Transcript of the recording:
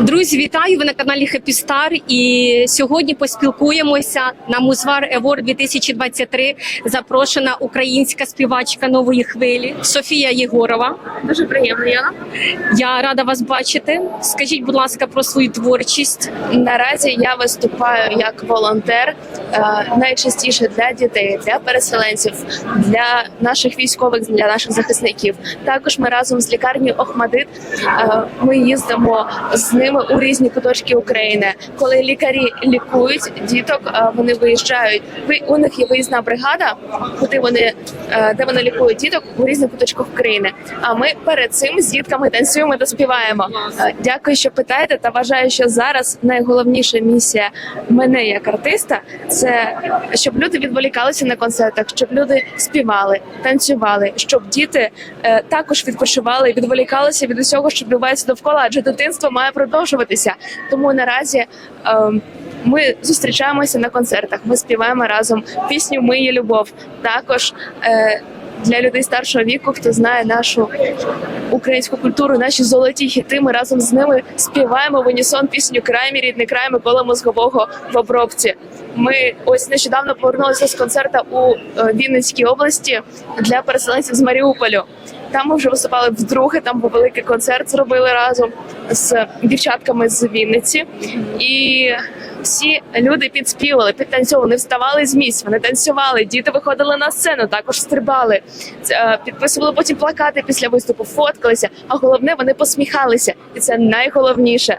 Друзі, вітаю! Ви на каналі Happy Star і сьогодні поспілкуємося на Музвар Евор 2023. Запрошена українська співачка нової хвилі Софія Єгорова. Дуже приємно, Яна. Я рада вас бачити. Скажіть, будь ласка, про свою творчість. Наразі я виступаю як волонтер е, найчастіше для дітей, для переселенців, для наших військових, для наших захисників. Також ми разом з лікарнею Охмадит е, ми їздимо з ними у різні куточки України. Коли лікарі лікують діток, е, вони виїжджають. Ви у них є виїзна бригада, куди вони е, де вони лікують діток у різних куточках України. А ми перед цим з дітками танцюємо та співаємо. Е, Дякую, що питаєте. Та вважаю, що зараз найголовніша місія мене як артиста це щоб люди відволікалися на концертах, щоб люди співали, танцювали, щоб діти також відпочивали відволікалися від усього, що відбувається довкола, адже дитинство має продовжуватися. Тому наразі. ем, ми зустрічаємося на концертах. Ми співаємо разом пісню Ми є любов. Також е, для людей старшого віку, хто знає нашу українську культуру, наші золоті хіти. Ми разом з ними співаємо в унісон пісню Край мій рідний край Микола Мозгового в обробці. Ми ось нещодавно повернулися з концерта у е, Вінницькій області для переселенців з Маріуполю. Там ми вже виступали вдруге. Там був великий концерт, зробили разом з дівчатками з Вінниці, і всі люди підспівали, підтанцьовували, не вставали з місць, вони танцювали. Діти виходили на сцену, також стрибали, е, підписували потім плакати після виступу, фоткалися. А головне, вони посміхалися, і це найголовніше.